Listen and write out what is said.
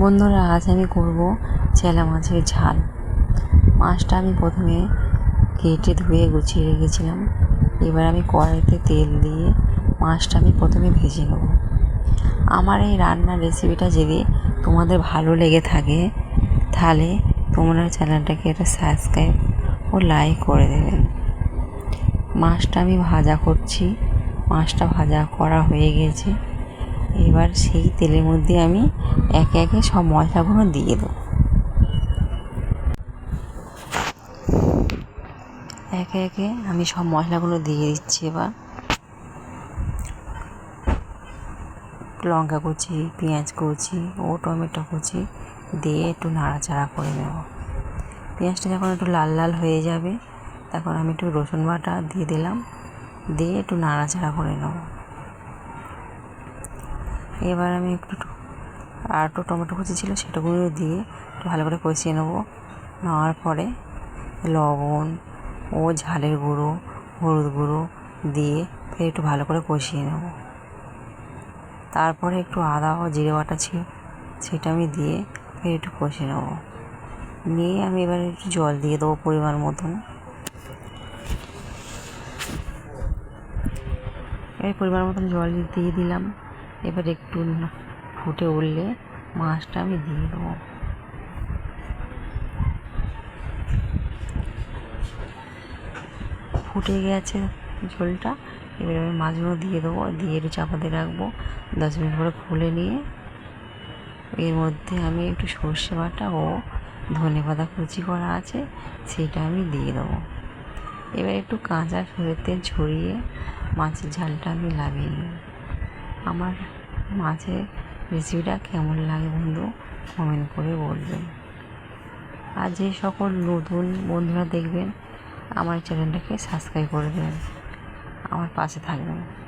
বন্ধুরা, আজ আমি করব চেলা মাছের ঝাল। মাছটা আমি প্রথমে কেটে ধুয়ে গুছিয়ে রেখেছিলাম। এবার আমি কড়াইতে তেল দিয়ে মাছটা আমি প্রথমে ভেজে নেব। আমার এই রান্নার রেসিপিটা যদি তোমাদের ভালো লেগে থাকে, তাহলে তোমরা চ্যানেলটাকে একটা সাবস্ক্রাইব ও লাইক করে দেবেন মাছটা আমি ভাজা করছি। মাছটা ভাজা করা হয়ে গেছে। এবার সেই তেলের মধ্যে আমি একে একে সব মশলাগুলো দিয়ে দেবো। একে একে আমি সব মশলাগুলো দিয়ে দিচ্ছি এবার। লঙ্কা কুচি, পেঁয়াজ কুচি ও টমেটো কুচি দিয়ে একটু নাড়াচাড়া করে নেব। পেঁয়াজটা যখন একটু লাল লাল হয়ে যাবে, তখন আমি একটু রসুন বাটা দিয়ে দিলাম, দিয়ে একটু নাড়াচাড়া করে নেব। এবার আমি একটু আর একটু টমেটো কুচি ছিল সেটাগুলো দিয়ে একটু ভালো করে কষিয়ে নেব। নেওয়ার পরে লবণ ও ঝালের গুঁড়ো, হলুদ গুঁড়ো দিয়ে ফের একটু ভালো করে কষিয়ে নেব। তারপরে একটু আদা ও জিরে বাটা ছিল সেটা আমি দিয়ে ফের একটু কষে নেব। নিয়ে আমি এবার একটু জল দিয়ে দেবো পরিমাণ মতন। এবার পরিমাণ মতন জল দিয়ে দিলাম। এবার একটু ফুটে উঠলে মাছটা আমি দিয়ে দেবো। ফুটে গেছে ঝোলটা, এবার আমি মাছগুলো দিয়ে দেবো, দিয়ে একটু চাপাতে রাখব। দশ মিনিট পরে খুলে নিয়ে এর মধ্যে আমি একটু সর্ষে বাটা ও ধনে পাতা কুচি করা আছে, সেটা আমি দিয়ে দেবো। এবার একটু কাঁচা তেল ছড়িয়ে মাছের ঝালটা আমি লাগিয়ে নিই। আমার মাছের রেসিপিটা কেমন লাগে বন্ধু? কমেন্ট করে বলবেন। আর যে সকল নতুন বন্ধুরা দেখবেন, আমার চ্যানেলটাকে সাবস্ক্রাইব করে দেবেন। আমার পাশে থাকবেন।